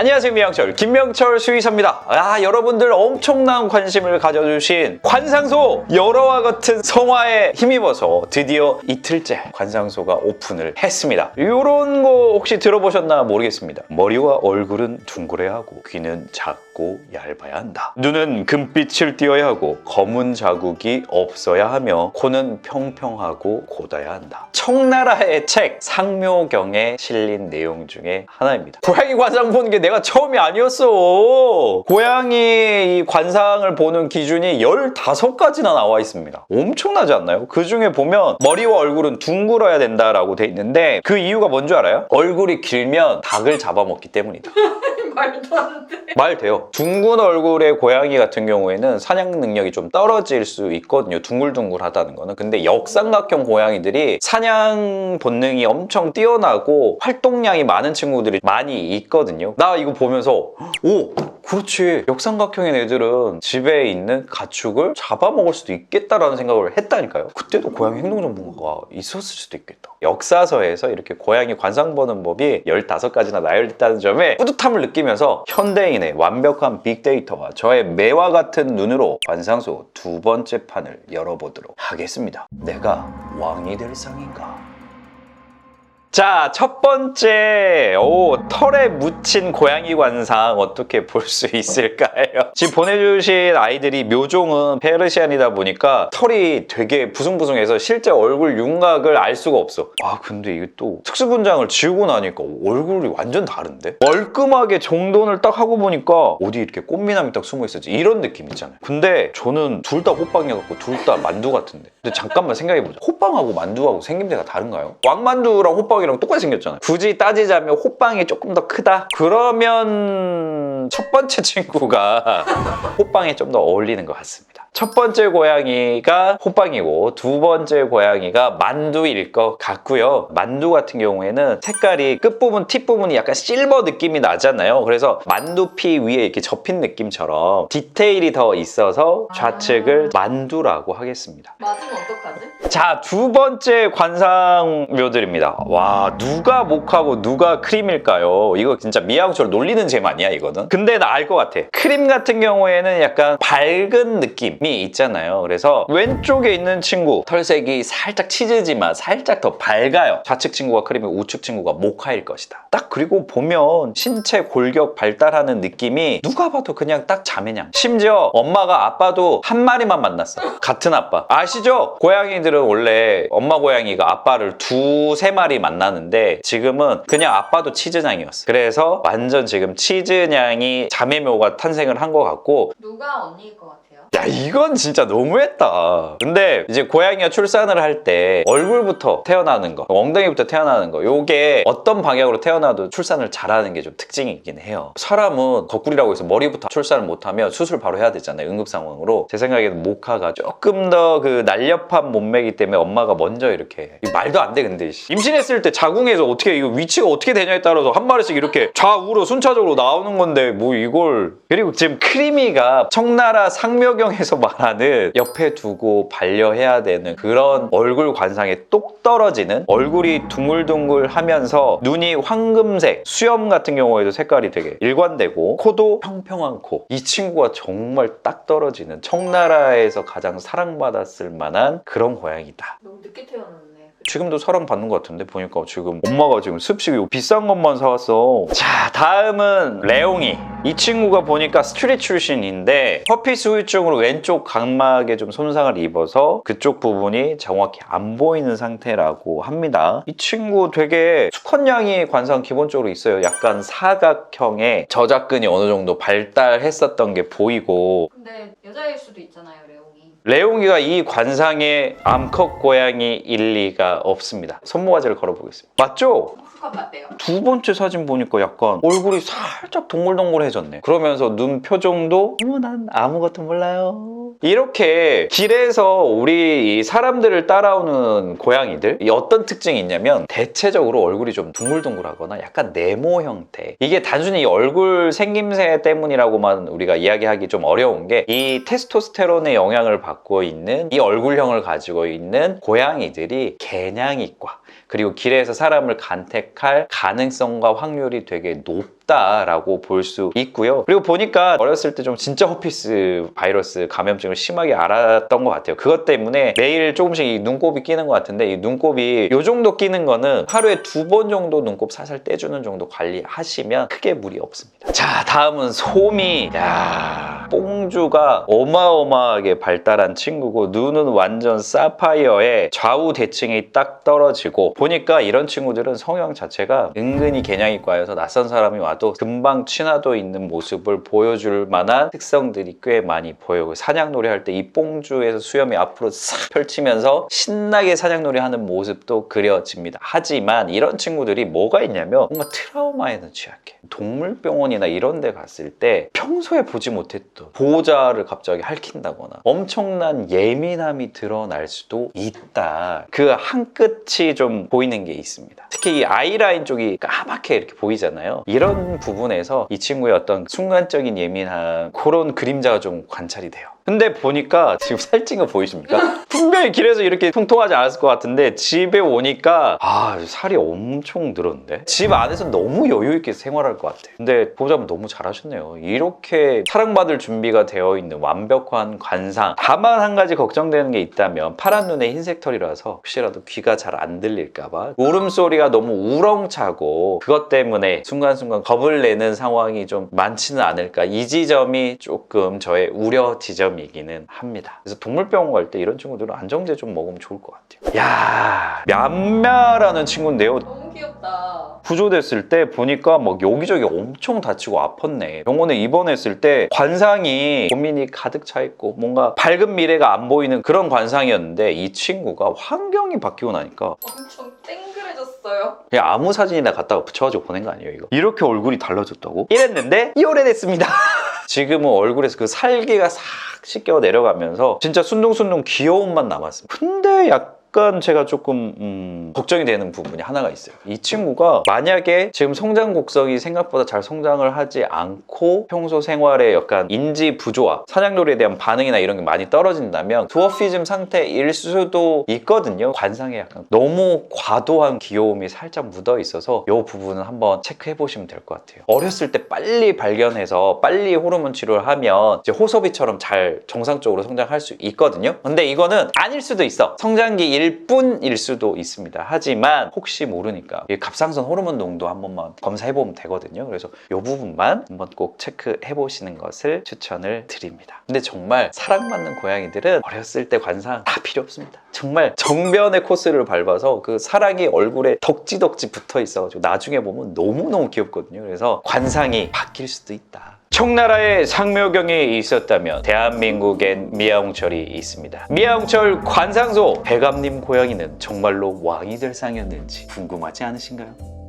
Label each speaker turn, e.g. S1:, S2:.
S1: 안녕하세요 미영철. 김명철 수의사입니다. 아 여러분들 엄청난 관심을 가져주신 관상소 열어와 같은 성화에 힘입어서 드디어 이틀째 관상소가 오픈을 했습니다. 이런 거 혹시 들어보셨나 모르겠습니다. 머리와 얼굴은 둥그레 하고 귀는 작고 얇아야 한다. 눈은 금빛을 띄어야 하고 검은 자국이 없어야 하며 코는 평평하고 곧아야 한다. 청나라의 책 상묘경에 실린 내용 중에 하나입니다. 고양이 관상 보는 게 내가 처음이 아니었어 고양이 이 관상을 보는 기준이 15가지나 나와 있습니다 엄청나지 않나요? 그 중에 보면 머리와 얼굴은 둥글어야 된다라고 돼 있는데 그 이유가 뭔지 알아요? 얼굴이 길면 닭을 잡아먹기 때문이다
S2: 말도 안 돼.
S1: 말 돼요. 둥근 얼굴의 고양이 같은 경우에는 사냥 능력이 좀 떨어질 수 있거든요. 둥글둥글하다는 거는. 근데 역삼각형 고양이들이 사냥 본능이 엄청 뛰어나고 활동량이 많은 친구들이 많이 있거든요. 나 이거 보면서 오 그렇지 역삼각형인 애들은 집에 있는 가축을 잡아먹을 수도 있겠다라는 생각을 했다니까요. 그때도 고양이 행동 전문가가 있었을 수도 있겠다. 역사서에서 이렇게 고양이 관상 보는 법이 15가지나 나열됐다는 점에 뿌듯함을 느끼면서 현대인의 완벽한 빅데이터와 저의 매와 같은 눈으로 관상소 두 번째 판을 열어보도록 하겠습니다. 내가 왕이 될 상인가? 자, 첫 번째, 오, 털에 묻힌 고양이 관상 어떻게 볼 수 있을까요? 지금 보내주신 아이들이 묘종은 페르시안이다 보니까 털이 되게 부숭부숭해서 실제 얼굴 윤곽을 알 수가 없어. 아, 근데 이게 또 특수분장을 지우고 나니까 얼굴이 완전 다른데? 멀끔하게 정돈을 딱 하고 보니까 어디 이렇게 꽃미남이 딱 숨어 있었지. 이런 느낌 있잖아요. 근데 저는 둘 다 호빵이어갖고 둘 다 만두 같은데. 근데 잠깐만 생각해보자. 호빵하고 만두하고 생김새가 다른가요? 왕만두랑 호빵 이랑 똑같이 생겼잖아요. 굳이 따지자면 호빵이 조금 더 크다? 그러면 첫 번째 친구가 호빵에 좀 더 어울리는 것 같습니다. 첫 번째 고양이가 호빵이고 두 번째 고양이가 만두일 것 같고요. 만두 같은 경우에는 색깔이 끝부분, 팁부분이 약간 실버 느낌이 나잖아요. 그래서 만두피 위에 이렇게 접힌 느낌처럼 디테일이 더 있어서 좌측을 만두라고 하겠습니다.
S2: 맞으면 어떡하지?
S1: 자, 두 번째 관상묘들입니다. 와, 누가 목하고 누가 크림일까요? 이거 진짜 미아우처럼 놀리는 잼 아니야, 이거는? 근데 나 알 것 같아. 크림 같은 경우에는 약간 밝은 느낌 이 있잖아요. 그래서 왼쪽에 있는 친구, 털색이 살짝 치즈지만 살짝 더 밝아요. 좌측 친구가 크림이 우측 친구가 모카일 것이다. 딱 그리고 보면 신체 골격 발달하는 느낌이 누가 봐도 그냥 딱 자매냥. 심지어 엄마가 아빠도 한 마리만 만났어. 같은 아빠. 아시죠? 고양이들은 원래 엄마 고양이가 아빠를 두세 마리 만나는데 지금은 그냥 아빠도 치즈냥이었어. 그래서 완전 지금 치즈냥이 자매묘가 탄생을 한 것 같고
S2: 누가 언니일 것 같아요?
S1: 야 이건 진짜 너무했다. 근데 이제 고양이가 출산을 할 때 얼굴부터 태어나는 거 엉덩이부터 태어나는 거 요게 어떤 방향으로 태어나도 출산을 잘하는 게 좀 특징이긴 해요. 사람은 거꾸리라고 해서 머리부터 출산을 못하면 수술 바로 해야 되잖아요 응급 상황으로. 제 생각에는 모카가 조금 더 그 날렵한 몸매이기 때문에 엄마가 먼저 이렇게 말도 안 돼 근데 씨. 임신했을 때 자궁에서 어떻게 이거 위치가 어떻게 되냐에 따라서 한 마리씩 이렇게 좌우로 순차적으로 나오는 건데 뭐 이걸. 그리고 지금 크리미가 청나라 상묘 경에서 말하는 옆에 두고 반려해야 되는 그런 얼굴 관상에 똑 떨어지는 얼굴이 둥글둥글 하면서 눈이 황금색 수염 같은 경우에도 색깔이 되게 일관되고 코도 평평한 코 이 친구가 정말 딱 떨어지는 청나라에서 가장 사랑받았을 만한 그런 고양이다
S2: 너무 늦게 태어났네.
S1: 지금도 사랑받는 것 같은데 보니까 지금 엄마가 지금 습식 이거 비싼 것만 사왔어. 자 다음은 레옹이. 이 친구가 보니까 스트릿 출신인데 허피스 후유증으로 왼쪽 각막에 좀 손상을 입어서 그쪽 부분이 정확히 안 보이는 상태라고 합니다. 이 친구 되게 수컷냥이 관상 기본적으로 있어요. 약간 사각형의 저작근이 어느 정도 발달했었던 게 보이고.
S2: 근데 여자일 수도 있잖아요, 레옹이.
S1: 레옹이가 이 관상에 암컷 고양이 일 리가 없습니다. 손모가지를 걸어보겠습니다. 맞죠?
S2: 수컷 맞대요.
S1: 두 번째 사진 보니까 약간 얼굴이 살짝 동글동글해졌네. 그러면서 눈 표정도 어머 난 아무것도 몰라요. 이렇게 길에서 우리 이 사람들을 따라오는 고양이들 이 어떤 특징이 있냐면 대체적으로 얼굴이 좀 둥글둥글하거나 약간 네모 형태. 이게 단순히 이 얼굴 생김새 때문이라고만 우리가 이야기하기 좀 어려운 게 이 테스토스테론의 영향을 받고 있는 이 얼굴형을 가지고 있는 고양이들이 개냥이과 그리고 길에서 사람을 간택할 가능성과 확률이 되게 높다라고 볼 수 있고요. 그리고 보니까 어렸을 때 좀 진짜 허피스 바이러스 감염증을 심하게 알았던 것 같아요. 그것 때문에 매일 조금씩 이 눈곱이 끼는 것 같은데 이 눈곱이 요 정도 끼는 거는 하루에 두 번 정도 눈곱 살살 떼주는 정도 관리하시면 크게 무리 없습니다. 자, 다음은 소미. 야, 뽕주가 어마어마하게 발달한 친구고 눈은 완전 사파이어에 좌우 대칭이 딱 떨어지고 보니까 이런 친구들은 성형 자체가 은근히 개냥이과여서 낯선 사람이 와도 금방 친화도 있는 모습을 보여줄 만한 특성들이 꽤 많이 보여요. 사냥놀이 할 때 이 뽕주에서 수염이 앞으로 싹 펼치면서 신나게 사냥놀이 하는 모습도 그려집니다. 하지만 이런 친구들이 뭐가 있냐면 뭔가 트라우마에는 취약해. 동물병원이나 이런 데 갔을 때 평소에 보지 못했던 보호자를 갑자기 핥힌다거나 엄청난 예민함이 드러날 수도 있다. 그 한 끝이 좀 보이는 게 있습니다. 특히 이 아이라인 쪽이 까맣게 이렇게 보이잖아요. 이런 부분에서 이 친구의 어떤 순간적인 예민함 그런 그림자가 좀 관찰이 돼요. 근데 보니까 지금 살찐 거 보이십니까? 분명히 길에서 이렇게 통통하지 않았을 것 같은데 집에 오니까 아 살이 엄청 늘었는데 집 안에서 너무 여유 있게 생활할 것 같아. 근데 보자면 너무 잘하셨네요. 이렇게 사랑받을 준비가 되어 있는 완벽한 관상. 다만 한 가지 걱정되는 게 있다면 파란 눈에 흰색 털이라서 혹시라도 귀가 잘 안 들릴까봐 울음소리가 너무 우렁차고 그것 때문에 순간순간 겁을 내는 상황이 좀 많지는 않을까 이 지점이 조금 저의 우려 지점 이기는 합니다. 그래서 동물병원 갈 때 이런 친구들은 안정제 좀 먹으면 좋을 것 같아요. 야 얌야라는 친구인데요.
S2: 너무 귀엽다.
S1: 구조됐을 때 보니까 막 여기저기 엄청 다치고 아팠네. 병원에 입원했을 때 관상이 고민이 가득 차 있고 뭔가 밝은 미래가 안 보이는 그런 관상이었는데 이 친구가 환경이 바뀌고 나니까
S2: 엄청 땡그레졌어요.
S1: 그냥 아무 사진이나 갖다가 붙여가지고 보낸 거 아니에요 이거? 이렇게 얼굴이 달라졌다고? 이랬는데 이 오래됐습니다. 지금은 얼굴에서 그 살기가 싹 씻겨 내려가면서 진짜 순둥순둥 귀여움만 남았습니다. 근데 약 간 제가 조금 음, 걱정이 되는 부분이 하나가 있어요. 이 친구가 만약에 지금 성장 곡성이 생각보다 잘 성장을 하지 않고 평소 생활에 약간 인지 부조화, 사냥놀이에 대한 반응이나 이런 게 많이 떨어진다면 드워피즘 상태일 수도 있거든요. 관상에 약간 너무 과도한 귀여움이 살짝 묻어 있어서 이 부분은 한번 체크해 보시면 될 것 같아요. 어렸을 때 빨리 발견해서 빨리 호르몬 치료를 하면 이제 호섭이처럼 잘 정상적으로 성장할 수 있거든요. 근데 이거는 아닐 수도 있어. 성장기 일 뿐일 수도 있습니다. 하지만 혹시 모르니까 이 갑상선 호르몬 농도 한 번만 검사해 보면 되거든요. 그래서 이 부분만 한번 꼭 체크해 보시는 것을 추천을 드립니다. 근데 정말 사랑받는 고양이들은 어렸을 때 관상 다 필요 없습니다. 정말 정변의 코스를 밟아서 그 사랑이 얼굴에 덕지덕지 붙어 있어가지고 나중에 보면 너무너무 귀엽거든요. 그래서 관상이 바뀔 수도 있다. 청나라에 상묘경이 있었다면 대한민국엔 미아홍철이 있습니다. 미아홍철 관상소 배감님 고양이는 정말로 왕이 될 상이었는지 궁금하지 않으신가요?